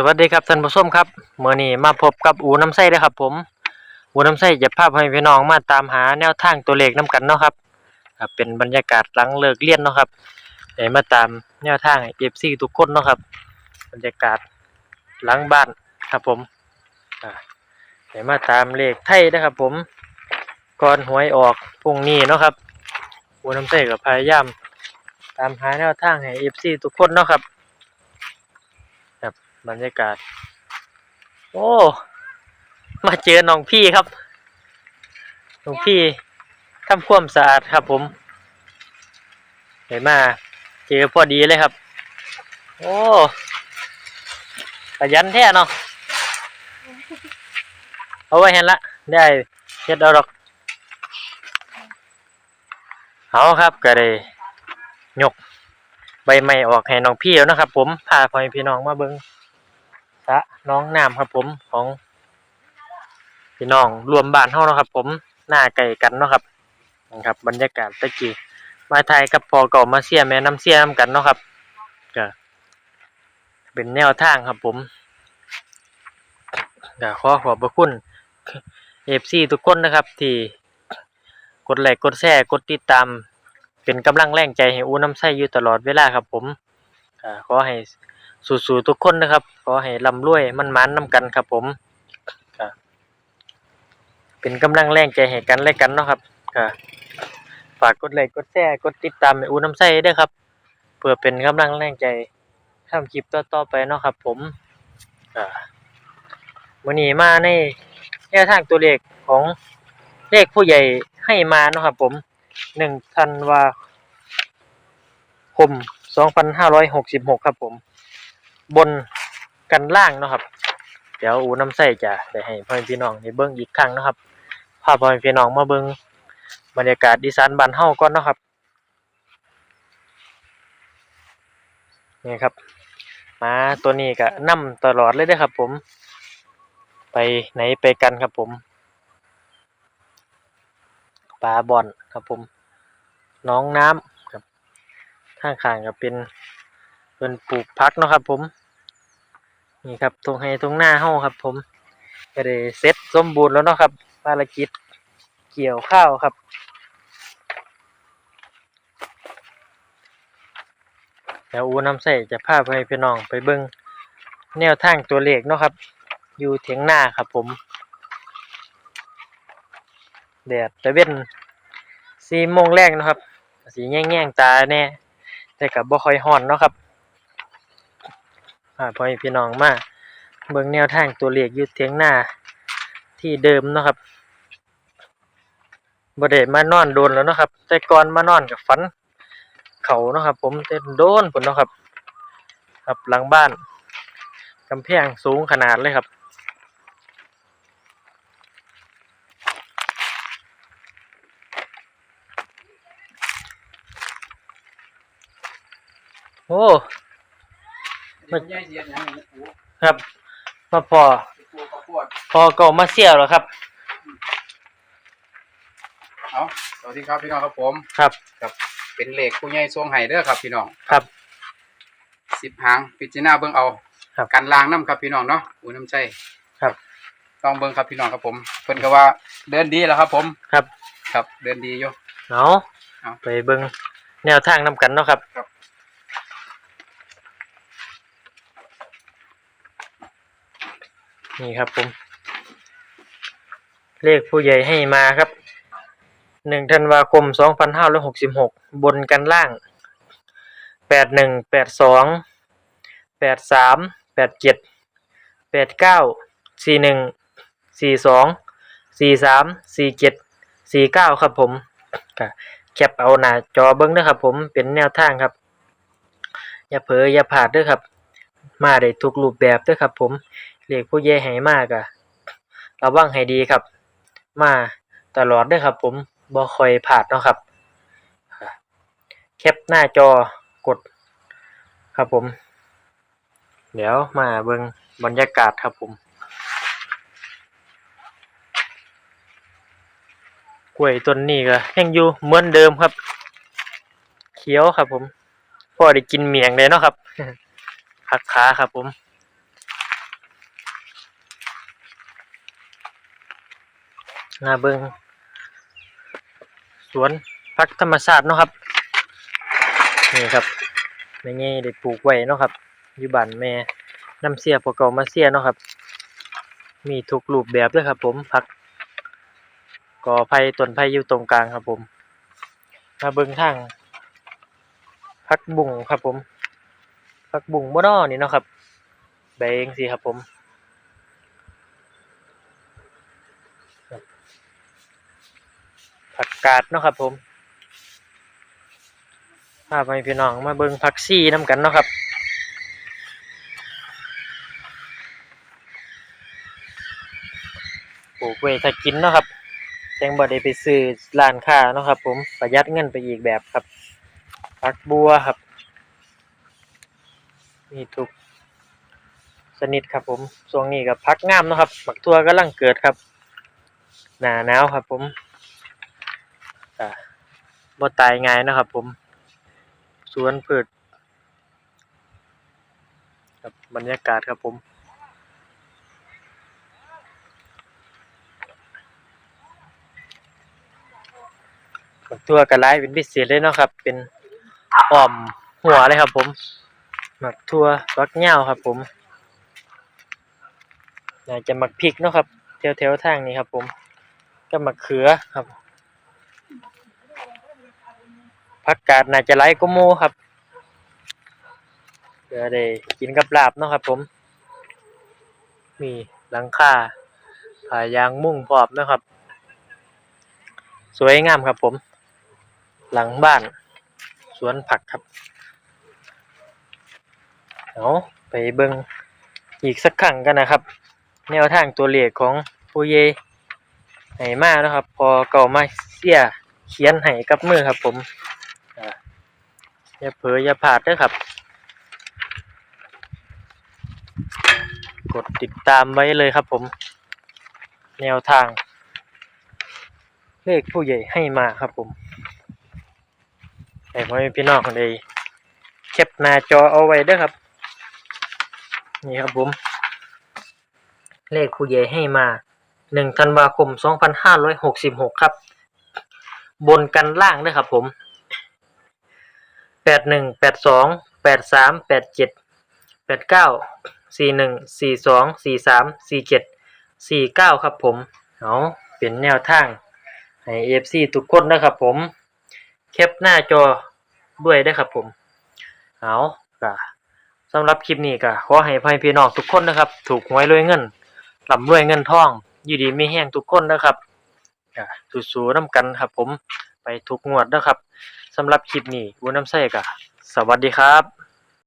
สวัสดีครับท่านผู้ชมครับเมื่อนี้มาพบกับอูน้ำไส้เด้ครับ ผมอูน้ำไส้จะพาให้พี่น้องมาตามหาแนวทางตัวเลขน้กันเนาะครับเป็นบรรยากาศหลังเลิกเรียนเนาะครับได้มาตามแนวทางเอฟซีทุกคนเนาะครับ บรรยากาศหลังบ้านครับผมอ่าได้มาตามเลขไทยนะครับ ผมก่อนหวยออกพรุ่งนี้เนาะครับอูน้ำไส้ก็พยายามตามหาแนวทางให้เอฟซีทุกคนเนาะครับ บรรยากาศ โอ้ มาเจอน้องพี่ครับน้องพี่ทำความสะอาดครับ ผมเห็นมา เจอพอดีเลยครับ โอ้ขยันแท้เนาะเอาไว้เห็นละ ได้เฮ็ดเอาดอกเอาครับก็ได้ยกใบไม้ออกให้น้องพี่แล้วนะครับ ผมพาพ่อพี่น้องมาเบิ่ง สระน้องน้ำครับผมของพี่น้องรวมบ้านเฮาเนาะครับผมหน้าไก่กันเนาะครับนะครับ บรรยากาศตะกี้มาไทยกับพอเก่ามาเสียแม่น้ำเสียน้ำกันเนาะครับก็เป็นแนวทางครับผมก็ขอขอบพระคุณเอฟซีทุกคนนะครับ ที่กดไลค์กดแชร์กดติดตาม เป็นกำลังแรงใจให้อูน้ำใสอยู่ตลอดเวลาครับผมขอให้ สู้ๆทุกคนนะครับ ขอให้ร่ำรวยมันมันๆนำกันครับ ผมเป็นกำลังแรงใจให้กันและกันเนาะครับฝากกดไลค์กดแชร์กดติดตามอูน้ำใสด้วยครับ เพื่อเป็นกำลังแรงใจทำคลิปต่อๆไปเนาะครับ ผมอ่าวันนี้มาในแนวทางตัวเลขของเลขผู้ใหญ่ให้มาเนาะครับ ผมหนึ่งธันวาคมสองพันห้าร้อยหกสิบหกครับผม บนกันล่างเนาะครับ เดี๋ยวอูน้ำใส่จะได้ให้พ่อพี่น้องได้เบิ้งอีกครั้งนะครับพาพ่อพี่น้องมาเบิ้งบรรยากาศดีสานบ้านเฮาก่อนเนาะครับนี่ครับมาตัวนี้ก็นํตลอดเลยเด้ครับ ผม ไปไหนไปกันครับผมปลาบอนครับผม น้องน้ำครับข้าข้างๆก็เป็น เป็นปลูกพักเนาะครับ ผม นี่ครับตรงให้ตรงหน้าเฮาครับ ผมก็ได้เสร็จสมบูรณ์แล้วเนาะครับ ภารกิจเกี่ยวข้าวครับแล้วอูน้ำใส่จะพาไปพี่น้องไปเบิ่งแนวทางตัวเลขเนาะครับ อยู่เถียงหน้าครับ ผมแดดตะเว้นสี่โมงแรกนะครับสีแง่งๆตาแน่แต่กับบ่ค่อยฮ้อนเนาะครับ พาพ่อให้พี่น้องมาเบิ่งแนวทางตัวเลขอยู่เถียงหน้าที่เดิมเนาะครับบ่ได้มานอนโดนแล้วเนาะครับ แต่ก่อนมานอนกับฝัน เขาเนาะครับ ผมเต้นโดนพุ่นเนาะครับ ครับหลังบ้านกำแพงสูงขนาดเลยครับโอ้ มันใหญ่เสียอย่างนี้ปูครับ มาพอ ปูข้าวโพดพอเก่ามาเสียแล้วครับ เอาสวัสดีครับพี่น้องครับผมครับครับ เป็นเหล็กผู้ใหญ่ทรงไห้เด้อครับพี่น้องครับสิบหางพิจารณาเบิ่งเอาครับการล้างน้ำครับพี่น้องเนาะอูน้ำใจครับ ลองเบิ่งครับพี่น้องครับผมเพิ่นก็ว่าเดินดีแล้วครับ ผมครับ ครับเดินดีอยู่ เอาเอา ไปเบิ่งแนวทางนำกันเนาะครับ ครับ นี่ครับผม เลขผู้ใหญ่ให้มาครับหนึ่งธันวาคมสองพันห้าร้อยหกสิบหกบนกันล่างแปดหนึ่งแปดสองแปดสามแปดเจ็ดแปดเก้าสี่หนึ่งสี่สองสี่สามสี่เจ็ดสี่เก้าครับผมก็แคปเอาหน้าจอเบิ้งนะครับผมเป็นแนวทางครับ อย่าเผลออย่าพลาดด้วยครับ มาได้ทุกรูปแบบด้วยครับผม เรียกผู้ใหญ่ให้มากอะระวังให้ดีครับ มาตลอดด้วยครับ ผมบ่คอยพลาดเนาะครับ แคปหน้าจอกดครับผม เดี๋ยวมาเบิ่งบรรยากาศครับผมกล้วยต้นนี้ก็ยังอยู่เหมือนเดิมครับ เขียวครับผมพอได้กินเมียงเลยเนาะครับผักขาครับผม นาเบิงสวนพักธรรมชาติเนาะครับ นี่ครับแม่นี่ได้ปลูกไว้เนาะครับอยู่บ้านแม่น้ำเสียพวกเก่ามาเสียเนาะครับ มีทุกรูปแบบด้วยครับผมผักกอไผ่ต้นไผ่อยู่ตรงกลางครับผม มาเบิงทางผักบุ้งครับผมผักบุ้งบ่นอนี่เนาะครับใบงสิครับผม กกาดเนาะครับ ผมพาไปพี่น้องมาเบิ่งผักซี่น้ำกันเนาะครับปลูกไว้ถ้ากินเนาะครับแตงบ่ได้ไปซื้อร้านค้าเนาะครับ ผมประหยัดเงินไปอีกแบบครับผักบัวครับ มีทุกชนิดครับ ผมช่วงนี้กับพักงามเนาะครับบักทั่วกำลังเกิดครับ หนาหนาวครับ ผม อ่าบ่ตายง่ายนะครับ ผม สวนพืชครับบรรยากาศครับผมบัวกระไรเป็นพิเศษเลยเนาะครับ เป็นอ่อมหัวเลยครับ ผมหมักทั่วฟักเหย้าครับ ผมน่าจะหมักพริกเนาะครับแถวแถวทางนี้ครับ ผม ก็หมะเขือครับ ผักกาดน่าจะไหลก็โมครับเดี๋ยวได้กินกับลาบเนาะครับ ผม มีหลังคาผายางมุ้งพร้อมนะครับ สวยงามครับผม หลังบ้าน สวนผักครับเอาไปเบิงอีกสักครั้งกันนะครับ แนวทางตัวเลขของผู้เยไหมานะครับ พอเก่ามาเสียเขียนให้กับมือครับผม อย่าเผลออย่าพลาดด้วยครับ กดติดตามไว้เลยครับผม แนวทาง เลขผู้ใหญ่ให้มาครับผมให้พ่อแม่พี่น้องได้แคปหน้าจอเอาไว้ด้อครับ นี่ครับผม เลขผู้ใหญ่ให้มาหนึ่งธันวาคมสองพันห้าร้อยหกสิบหกครับ บนกันล่างด้อครับผม แปดหนึ่งแปดสองแปดสามแปดเจ็ดแปดเก้าสี่หนึ่งสี่สองสี่สามสี่เจ็ดสี่เก้าครับผมเอาเป็นแนวทางให้ AFC ทุกคนนะครับผมแคปหน้าจอด้วยได้ครับผมเอาก็สำหรับคลิปนี้ก็ขอให้พ่อพี่น้องทุกคนนะครับ ถูกหวยรวยเงินร่ำรวยเงินทอง อยู่ดีมีแห้งทุกคนนะครับสู้ๆน้ำกันครับผมไปทุกงวดนะครับ สำหรับคลิปนี้วุ้นน้ำใส่กะสวัสดีครับ